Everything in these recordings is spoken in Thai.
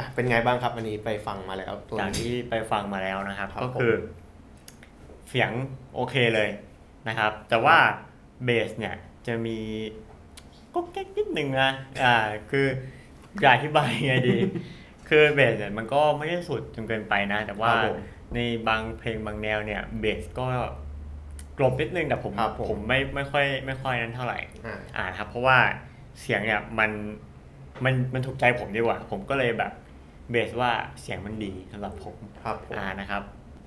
อะเป็นไงบ้างครับอันนี้ไปฟังมาแล้วตัวจากนี้ที่ไปฟังมาแล้วนะครับครับ ก็คือเสียงโอเคเลยนะครับ แต่ว่าเบสเนี่ยจะมีก็แก๊กนิดนึงนะอ่าคืออยากอธิบายยังไงดี คือเบสเนี่ยมันก็ไม่ได้สุดจนเกินไปนะ แต่ว่าครับผมในบางเพลงบางแนวเนี่ยเบสก็กลบนิดนึงแต่ผมครับผม ผมไม่ไม่ค่อยไม่ค่อยนั้นเท่าไหร่ อ่า อ่าครับเพราะว่าเสียงเนี่ยมันมันมันถูกใจผมดีกว่า ผมก็เลยแบบ เบสว่าเสียงมันดีสำหรับผมครับผมอ่านะครับ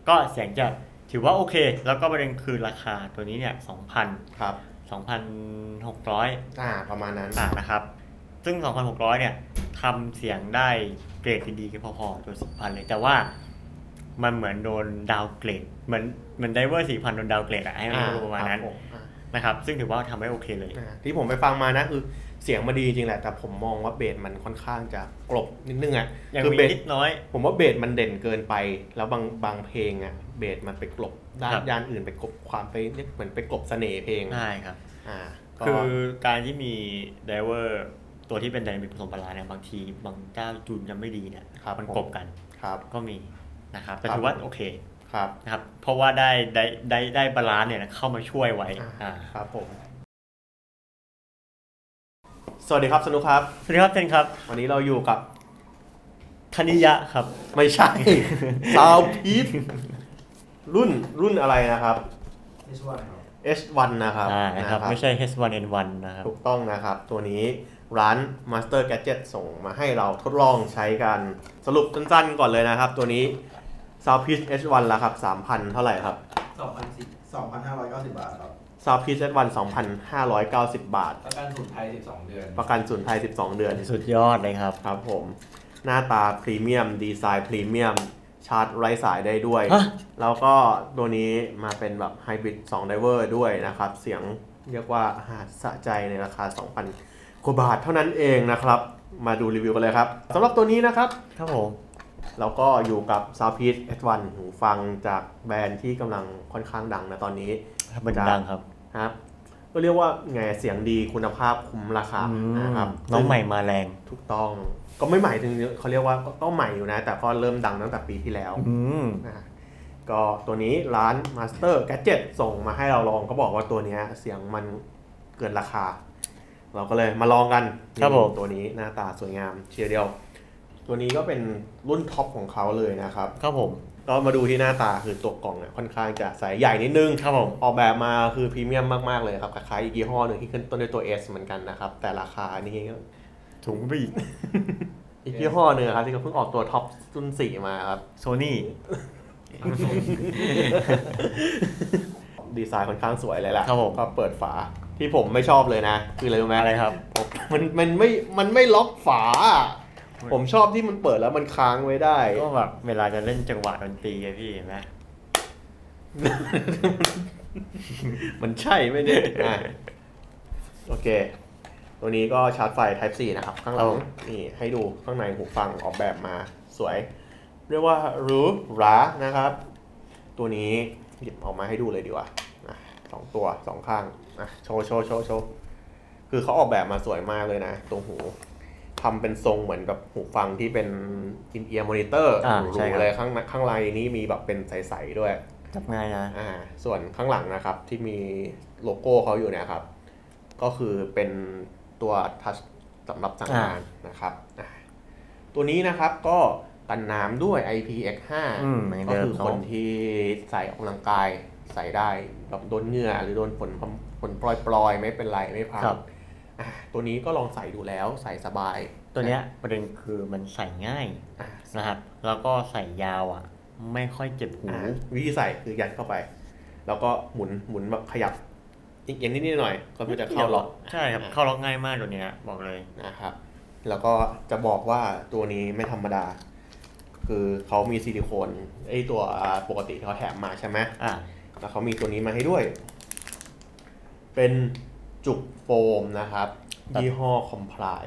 ก็เสียงจะถือว่าโอเค แล้วก็ประเด็นคือราคาตัวนี้เนี่ย2,000ครับ2,600อ่าประมาณนั้นบาทนะครับ ซึ่ง2,600เนี่ยทำเสียงได้เกรดดีๆก็พอๆตัว4,000เลยแต่ว่ามันเหมือนโดนดาวเกรดเหมือนเหมือนไดเวอร์4,000โดนดาวเกรดอะให้มันอ่าประมาณนั้นครับผมอ่า นะครับซึ่งถือว่าทำได้โอเคเลยอ่าที่ผมไปฟังมานะคือเสียงมาดีจริงแหละ แต่ผมมองว่าเบสมันค่อนข้างจะกลบนิดนึงอะยังคืมีเบสนิดน้อย ผมว่าเบสมันเด่นเกินไป แล้วบางบางเพลงอะเบสมันไปกลบด้านครับย่านอื่นไปกลบความไปเหมือนไปกลบเสน่ห์เพลงใช่ครับอ่าก็คือการที่มีไดเวอร์ตัวที่เป็นไดนามิกผสมพลาเนี่ยบางทีบางเจ้าจูนยังไม่ดีเนี่ยครับมันผมกบกันครับก็มีนะครับแต่ครับถือว่าโอเค ครับนะครับ เพราะว่าได้ได้ได้ได้บาลานซ์เนี่ยเข้ามาช่วยไว้อ่าอ่าครับผมสวัสดีครับสนุกครับ สวัสดีครับเทนครับ วันนี้เราอยู่กับธนิยะครับ ไม่ใช่ ซาวพีทรุ่นรุ่นอะไรนะครับไม่ช่วยครับ H1 นะครับอ่านะครับ ไม่ใช่ H1N1 นะครับ ถูกต้องนะครับ ตัวนี้ร้าน Master Gadget ส่งมาให้เราทดลองใช้กัน สรุปสั้นๆก่อนเลยนะครับ ตัวนี้ Soundpeace H1 ราคา3,000 เท่าไหร่ครับ สองพันสิบสองพันห้าร้อยเก้าสิบบาทครับ Soundpeace H1 2,590 บาท ประกันสูตรไทยสิบสองเดือน ประกันศูนย์ไทย 12 เดือน สุดยอดเลยครับ ครับผม หน้าตาพรีเมียม ดีไซน์พรีเมียม ชาร์จไร้สายได้ด้วย ฮะ แล้วก็ตัวนี้มาเป็นแบบไฮบริด2 d ดเวอร์ด้วยนะครับ เสียงเรียกว่าหาดสะใจในราคา 2,000กว่าบาทเท่านั้นเองนะครับ มาดูรีวิวกันเลยครับสำหรับตัวนี้นะครับ ครับผม เราก็อยู่กับ Soundpeace S1 หูฟังจากแบรนด์ที่กำลังค่อนข้างดังนะตอนนี้มันดังครับครับก็เรียกว่าไงเสียงดีคุณภาพคุ้มราคาอืมนะครับน้องใหม่มาแรงถูกต้อง ก็ไม่ใหม่ถึงเขาเรียกว่าก็ก็ใหม่อยู่นะ แต่ก็เริ่มดังตั้งแต่ปีที่แล้วอืมนะก็ตัวนี้ร้าน Master Gadget ส่งมาให้เราลองเขาบอกว่าตัวเนี้ยเสียงมันเกินราคา เราก็เลยมาลองกันครับผมตัวนี้หน้าตาสวยงามเชียร์เดียว ตัวนี้ก็เป็นรุ่นท็อปของเขาเลยนะครับ ครับผมก็มาดูที่หน้าตาคือตัวกล่องเนี่ยค่อนข้างจะใสใหญ่นิดนึงครับผมออกแบบมาคือพรีเมียมมากๆเลยครับคล้ายๆอีกยี่ห้อหนึ่งที่ขึ้นต้นด้วยตัว S เหมือนกันนะครับ แต่ราคานี่ก็ถุงไปอีก อีกยี่ห้อหนึ่งครับที่เขาเพิ่งออกตัวท็อปรุ่นสี่มาครับโซนี่ดีไซน์ค่อนข้างสวยเลยแหละครับผมก็เปิดฝาที่ผมไม่ชอบเลยนะ คืออะไรรู้ไหมอะไรครับผมมันมันไม่มันไม่ล็อกฝา ผมชอบที่มันเปิดแล้วมันค้างไว้ได้ ก็แบบเวลาจะเล่นจังหวะดนตรีอะพี่เห็นไหม มันใช่ไหมเนี่ยอะโอเค ตัวนี้ก็ชาร์จไฟ Type C นะครับ ข้างหลังนี่ให้ดูข้างในหูฟังออกแบบมาสวย เรียกว่าหรูหรานะครับ ตัวนี้หยิบออกมาให้ดูเลยดีกว่าอะสองตัวสองข้างอะโชว์โชว์โชว์โชว์คือเขาออกแบบมาสวยมากเลยนะตรงหู ทำเป็นทรงเหมือนกับหูฟังที่เป็นอินเอียร์มอนิเตอร์อ่าหรูใช่ครับๆเลยข้างในข้างในนี้มีแบบเป็นใสๆด้วยจับง่ายนะอ่าส่วนข้างหลังนะครับที่มีโลโก้เขาอยู่เนี่ยครับ ก็คือเป็นตัวทัชสำหรับสั่งงานนะครับอ่าตัวนี้นะครับก็กันน้ำด้วย IPX5 อืมเหมือนก็เดิมคือคนเนาะที่ใส่ออกกำลังกายใส่ได้แบบโดนเหงื่อหรือโดนฝนฝนปล่อยๆ ไม่เป็นไรไม่พังครับอ่า ตัวนี้ก็ลองใส่ดูแล้วใส่สบายตัวเนี้ยประเด็นคือมันใส่ง่ายอ่านะครับ แล้วก็ใส่ยาวอะ ไม่ค่อยเจ็บหู อ่าวิธีใส่คือยัดเข้าไป แล้วก็หมุนหมุนแบบขยับเอียงๆนิดๆหน่อยๆก็จะเข้าล็อก ใช่ครับเข้าล็อกง่ายมากตัวเนี้ยบอกเลย นะครับ แล้วก็จะบอกว่าตัวนี้ไม่ธรรมดา คือเขามีซิลิโคนไอตัวปกติที่เขาแถมมาใช่ไหม อ่า แล้วเขามีตัวนี้มาให้ด้วย เป็น จุกโฟมนะครับครับยี่ห้อคอมพลาย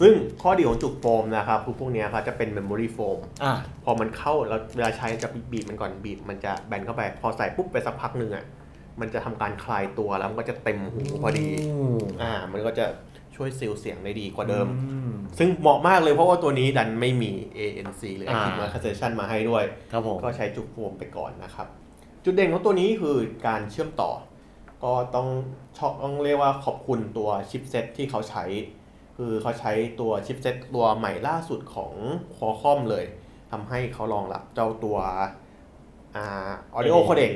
ซึ่งข้อดีของจุกโฟมนะครับพวกเนี้ยครับจะเป็นเมมโมรี่โฟมอ่าพอมันเข้าแล้วเวลาใช้จะบีบมันก่อนบีบ มันจะแบนเข้าไป พอใส่ปุ๊บไปสักพักหนึ่งอะมันจะทำการคลายตัวแล้วมันก็จะเต็มหูพอดีอ่า มันก็จะช่วยซีลเสียงได้ดีกว่าเดิม ซึ่งเหมาะมากเลยเพราะว่าตัวนี้ดันไม่มี ANC หรือ Active อ่า Conversation มาให้ด้วยครับผมก็ใช้จุกโฟมไปก่อนนะครับ จุดเด่นของตัวนี้คือการเชื่อมต่อ ก็ต้องชอบต้องเรียกว่าขอบคุณตัวชิปเซ็ตที่เขาใช้ คือเขาใช้ตัวชิปเซ็ตตัวใหม่ล่าสุดของ Qualcomm เลยทำให้เขารองรับเจ้าตัวอ่า Audio Codec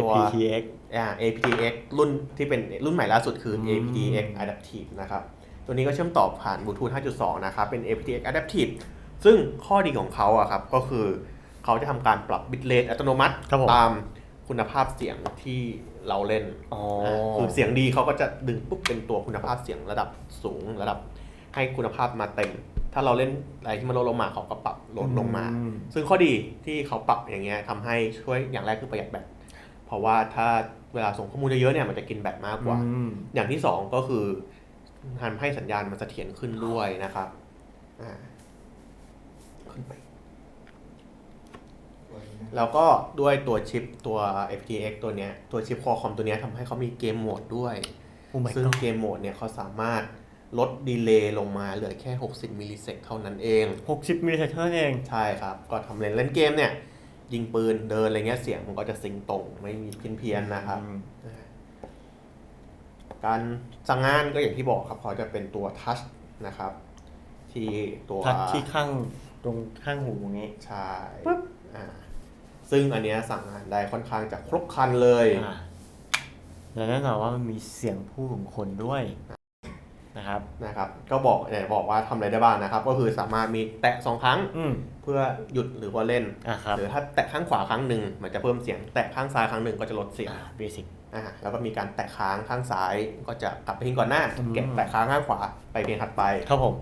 ตัว APTX อ่า aptX รุ่นที่เป็นรุ่นใหม่ล่าสุดคืออม aptX Adaptive นะครับ ตัวนี้ก็เชื่อมต่อผ่านบลูทูธ5.2 นะครับ เป็น aptX Adaptive ซึ่งข้อดีของเขาอะครับ ก็คือเขาจะทำการปรับบิตเรทอัตโนมัติครับผมตาม คุณภาพเสียงที่เราเล่นอ๋ออ่าคือเสียงดีเขาก็จะดึงปุ๊บเป็นตัวคุณภาพเสียงระดับสูงระดับให้คุณภาพมาเต็ม ถ้าเราเล่นอะไรที่มันลดลงมาเขาก็ปรับลดลงมาอืมซึ่งข้อดีที่เขาปรับอย่างเงี้ยทำให้ช่วยอย่างแรกคือประหยัดแบตเพราะว่าถ้าเวลาส่งข้อมูลเยอะๆเนี่ยมันจะกินแบตมากกว่าอืมอย่างที่สองก็คือทำให้สัญญาณมันเสถียรขึ้นด้วยนะครับอ่าขึ้นไป แล้วก็ด้วยตัวชิปตัว FTX ตัวเนี้ยตัวชิป Qualcomm ตัวเนี้ยทำให้เขามีเกมโหมดด้วยโอ้ my ซึ่ง god เกมโหมดเนี่ยเขาสามารถลดดีเลย์ลงมาเหลือแค่ 60มิลลิเซกเท่านั้นเอง60มิลลิเซกเท่านั้นเอง ใช่ครับ ก็ทำเล่นเล่นเกมเนี่ย ยิงปืนเดินอะไรเงี้ยเสียงมันก็จะซิงค์ตรงไม่มีเพี้ยนเพียนๆนะครับอืมการสั่งงานก็อย่างที่บอกครับเขาจะเป็นตัวทัชนะครับ ที่ตัวทัดที่ข้างตรงข้างหูตรงนี้ ใช่ปึ๊บ อ่า ซึ่งอันเนี้ยสั่งงานได้ค่อนข้างจะครบครันเลย อ่าและแน่นอนว่ามันมีเสียงพูดของคนด้วยนะครับ นะครับ ก็บอกเนี่ยบอกว่าทำอะไรได้บ้างนะครับ ก็คือสามารถมีแตะสองครั้งอืมเพื่อหยุดหรือว่าเล่น อ่าครับหรือถ้าแตะข้างขวาครั้งหนึ่งมันจะเพิ่มเสียง แตะข้างซ้ายครั้งหนึ่งก็จะลดเสียงอ่าเบสิก อ่าแล้วก็มีการแตะค้างข้างซ้ายก็จะกลับไปทิ้งก่อนหน้าอืม เก็บแตะค้างข้างขวาไปเพลงถัดไปครับผม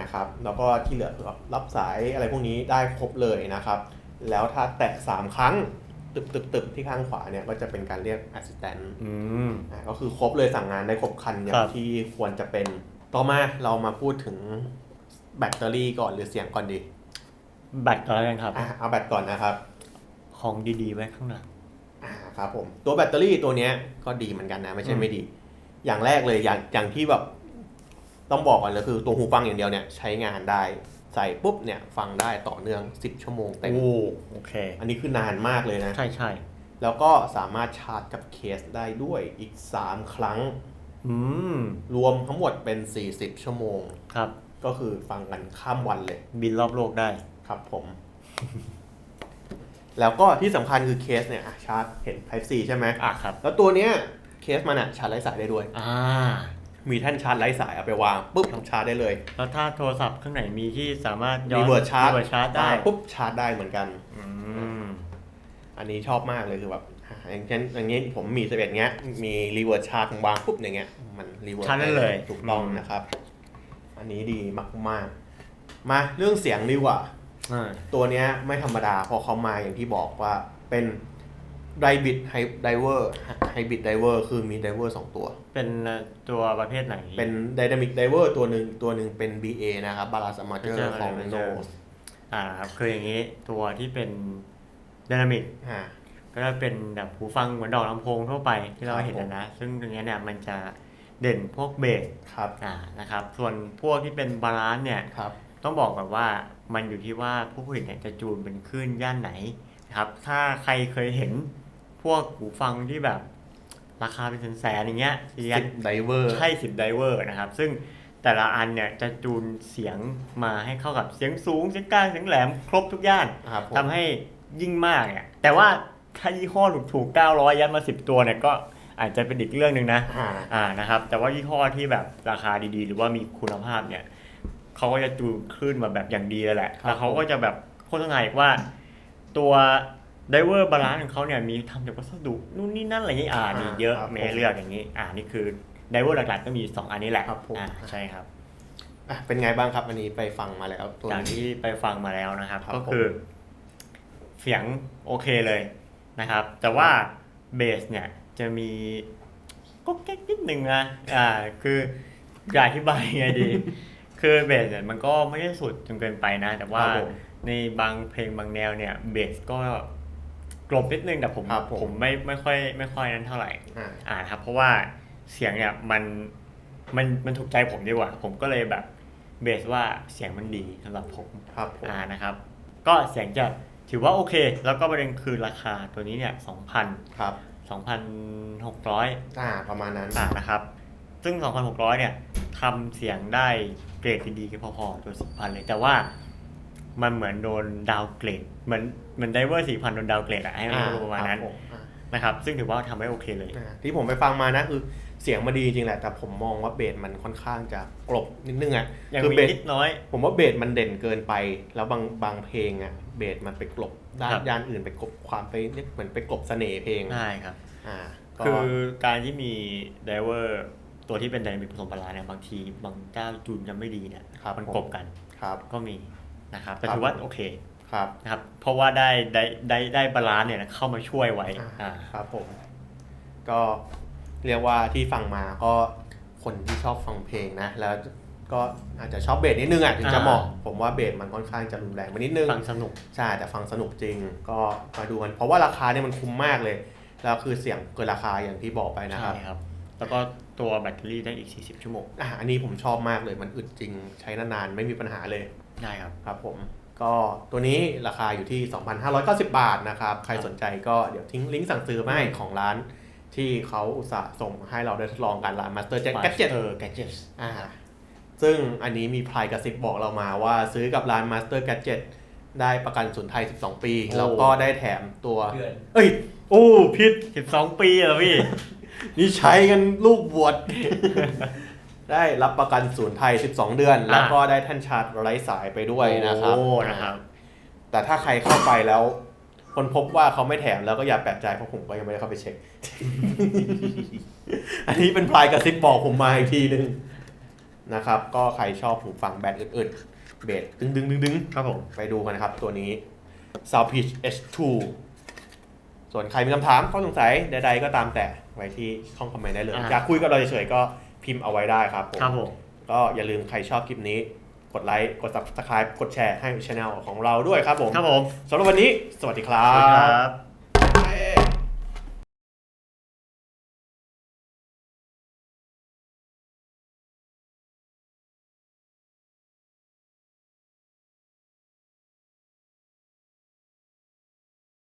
นะครับ แล้วก็ที่เหลือคือรับสายอะไรพวกนี้ได้ครบเลยนะครับ แล้วถ้าแตะ 3 ครั้ง ตึบตึบตึบที่ข้างขวาเนี่ยก็จะเป็นการเรียก assistant อืมอ่าก็คือครบเลยสั่งงานได้ครบครันอย่าครังบที่ควรจะเป็น ต่อมาเรามาพูดถึงแบตเตอรี่ก่อนหรือเสียงก่อนดี แบตก่อนแล้วกันครับอะเอาแบตก่อนนะครับ ของดีๆ ไว้ข้างหลังอ่าครับผมตัวแบตเตอรี่ตัวเนี้ยก็ดีเหมือนกันนะไม่ใช่อืมไม่ดี อย่างแรกเลยอย่างอย่างที่แบบต้องบอกก่อนเลยคือตัวหูฟังอย่างเดียวเนี่ยใช้งานได้ ใส่ปุ๊บเนี่ยฟังได้ต่อเนื่อง 10 ชั่วโมงเต็ม โอ้โอเค อันนี้คือนานมากเลยนะ ใช่ใช่แล้วก็สามารถชาร์จกับเคสได้ด้วยอีก 3 ครั้ง อืม รวมทั้งหมดเป็น 40 ชั่วโมง ครับ ก็คือฟังกันข้ามวันเลย บินรอบโลกได้ ครับผม แล้วก็ที่สำคัญคือเคสเนี่ยอะชาร์จเห็น Type C ใช่ไหมอะครับ แล้วตัวเนี้ยเคสมันอะชาร์จไร้สายได้ด้วย อ่า มีแท่านชาร์จไร้สายเอาไปวางปุ๊บชาร์จได้เลย แล้วถ้าโทรศัพท์ข้างไหนมีที่สามารถย้อนรีเวิร์สชาร์จ reverse ชาร์จได้ปุ๊บชาร์จได้เหมือนกัน อืมอันนี้ชอบมากเลยคือแบบอะอย่างเช่นอย่างนี้ผมมีสิบเอ็ดเงี้ย มีรีเวิร์สชาร์จวางปุ๊บอย่างเงี้ยมันรีเวิร์สชาร์จได้เลย ถูกต้องนะครับ อันนี้ดีมากๆ มาเรื่องเสียงดีกว่า อ่าตัวเนี้ยไม่ธรรมดาเพอเขามาอย่างที่บอกว่าเป็น ไดบิดไฮไดเวอร์ไฮบิดไดเวอร์คือมีไดเวอร์สองตัว เป็นตัวประเภทไหน เป็นไดนามิกไดเวอร์ตัวหนึ่งตัวหนึ่งเป็น BA นะครับบาลานซ์มาเจอ Major ร์ของ Major Nose อ่าครับคืออย่างนี้ตัวที่เป็นดินามิกอ่าก็จะเป็นแบบหูฟังเหมือนดอกลำโพงทั่วไปที่เราครับเห็นผมนะนะ ซึ่งตรงเนี้ยเนี่ยมันจะเด่นพวกเบสครับอ่านะครับ ส่วนพวกที่เป็นบาลานซ์เนี่ยครับต้องบอกก่อนว่ามันอยู่ที่ว่าผู้ผลิตเนี่ยจะจูนเป็นคลื่นย่านไหนนะครับ ถ้าใครเคยเห็น พวกหูฟังที่แบบราคาเป็นแสนๆอย่างเงี้ยเสียสิบไดเวอร์ใช่สิบไดเวอร์นะครับ ซึ่งแต่ละอันเนี่ยจะจูนเสียงมาให้เข้ากับเสียงสูงเสียงกลางเสียงแหลมครบทุกย่านครับผมทำให้ยิ่งมากเนี่ยแต่ว่าถ้ายี่ห้อถูกๆ900ยัดมา10ตัวเนี่ยก็อาจจะเป็นอีกเรื่องหนึ่งนะอ่าอ่านะครับ แต่ว่ายี่ห้อที่แบบราคาดีๆ หรือว่ามีคุณภาพเนี่ยเขาก็จะจูนคลื่นมาแบบอย่างดีเลยแหละครับแล้วเขาก็จะแบบโฆษณาอีกว่าตัว ไดเวอร์บาลานซ์ของเขาเนี่ยมีทำจากวัสดุนู่นนี่นั่นอะไรอย่างงี้อ่ามีเยอะครับมีให้เลือกอย่างนี้ อ่านี่คือไดเวอร์หลักๆก็มี 2 อันนี้แหละครับผม อ่าใช่ครับ อะเป็นไงบ้างครับอันนี้ไปฟังมาแล้วตัวจากนี้ ที่ไปฟังมาแล้วนะครับ ครับก็คือ เสียงโอเคเลยนะครับ แต่ว่าเบสเนี่ยจะมีก็แก๊กนิดนึงนะอ่า คืออยากอธิบายยังไงดี คือเบสเนี่ยมันก็ไม่ได้สุดจนเกินไปนะ แต่ว่าครับผมในบางเพลงบางแนวเนี่ยเบสก็ก ลบนิดนึงแต่ผมครับผมผมไม่ไม่ค่อยไม่ค่อยนั้นเท่าไหร่ อ่า อ่าครับ เพราะว่าเสียงเนี่ยมันมันมันถูกใจผมดีกว่า ผมก็เลยแบบเบสว่าเสียงมันดีสำหรับผมครับผม อ่านะครับ ก็เสียงจะถือว่าโอเค แล้วก็ประเด็นคือราคาตัวนี้เนี่ย2,000ครับ2,600อ่า ประมาณนั้นบาทนะครับ ซึ่ง 2,600 เนี่ยทำเสียงได้เกรดดีๆก็พอๆตัว4,000 เลย แต่ว่า มันเหมือนโดนดาวเกรดเหมือนเหมือนไดเวอร์4,000โดนดาวเกรดอะให้มันอ่าประมาณนั้นครับผมอ่านะครับซึ่งถือว่าทำได้โอเคเลยอ่าที่ผมไปฟังมานะคือเสียงมาดีจริงแหละ แต่ผมมองว่าเบสมันค่อนข้างจะกลบนิดนึงอะยังคืมีเบสนิดน้อย ผมว่าเบสมันเด่นเกินไป แล้วบางบางเพลงอะเบสมันไปกลบด้านครับย่านอื่นไปกลบความไปเหมือนไปกลบเสน่ห์เพลงใช่ครับอ่าก็คือการที่มีไดเวอร์ตัวที่เป็นไดนามิกผสมพลาเนี่ยบางทีบางเจ้าจูนยังไม่ดีเนี่ยครับมันผมกบกันครับก็มี นะครับแต่ครับถือว่าโอเคครับนะครับ เพราะว่าได้ได้ได้ได้บาลานซ์เนี่ยเข้ามาช่วยไว้อ่าอ่าครับผม ก็เรียกว่าที่ฟังมาก็คนที่ชอบฟังเพลงนะ แล้วก็อาจจะชอบเบสนิดนึงอะถึงจะเหมาะผมว่าเบสมันค่อนข้างจะรุนแรงไปนิดนึงฟังสนุกใช่แต่ฟังสนุกจริงก็มาดูกันเพราะว่าราคาเนี่ยมันคุ้มมากเลยแล้วคือเสียงเกินราคาอย่างที่บอกไปนะครับใช่ครับ แล้วก็ตัวแบตเตอรี่ได้อีก 40 ชั่วโมงอะอันนี้ผมชอบมากเลยมันอึดจริงใช้นานๆไม่มีปัญหาเลย ได้ครับ ครับผม ก็ตัวนี้ราคาอยู่ที่ 2,590 บาทนะครับ ใครสนใจก็เดี๋ยวทิ้งลิงก์สั่งซื้อมาให้ของร้าน ที่เขาอุตส่าห์ส่งให้เราได้ทดลองกันร้าน Master Jack Gadget Master Gadgets อ่าซึ่งอันนี้มีพลายกระซิบบอกเรามาว่าซื้อกับร้าน Master Gadget ได้ประกันศูนย์ไทย 12 ปีโอ้แล้วก็ได้แถมตัวเดือนเอ้ย โอ้ผิด12 ปีเหรอพี่ นี่ใช้กันลูกบวช ได้รับประกันศูนย์ไทย 12 เดือนอ่าแล้วก็ได้แท่านชาร์จไร้สายไปด้วยนะครับโอ้นะครับ แต่ถ้าใครเข้าไปแล้วคนพบว่าเขาไม่แถมแล้วก็อย่าแปลกใจเพราะผมก็ยังไม่ได้เข้าไปเช็ค อันนี้เป็นพลายกระซิบบอกผมมาอีกทีนึงนะครับ ก็ใครชอบหูฟังแบรนด์อื่นๆเบสดึงดึงดึงดึงครับผมไปดูกันนะครับตัวนี้ Sound Pitch H2 ส่วนใครมีคำถามข้อสงสัยใดๆก็ตามแต่ไว้ที่ช่องคอมเมนต์ได้เลยอ่าอยากคุยกับเราเฉยๆก็ พิมพ์เอาไว้ได้ครับผมครับผมก็อย่าลืมใครชอบคลิปนี้ กดไลค์ กด subscribe กดแชร์ให้ช anel ของเราด้วยครับผมครับผมสำหรับวันนี้ สวัสดีครัสวัสดีบครับ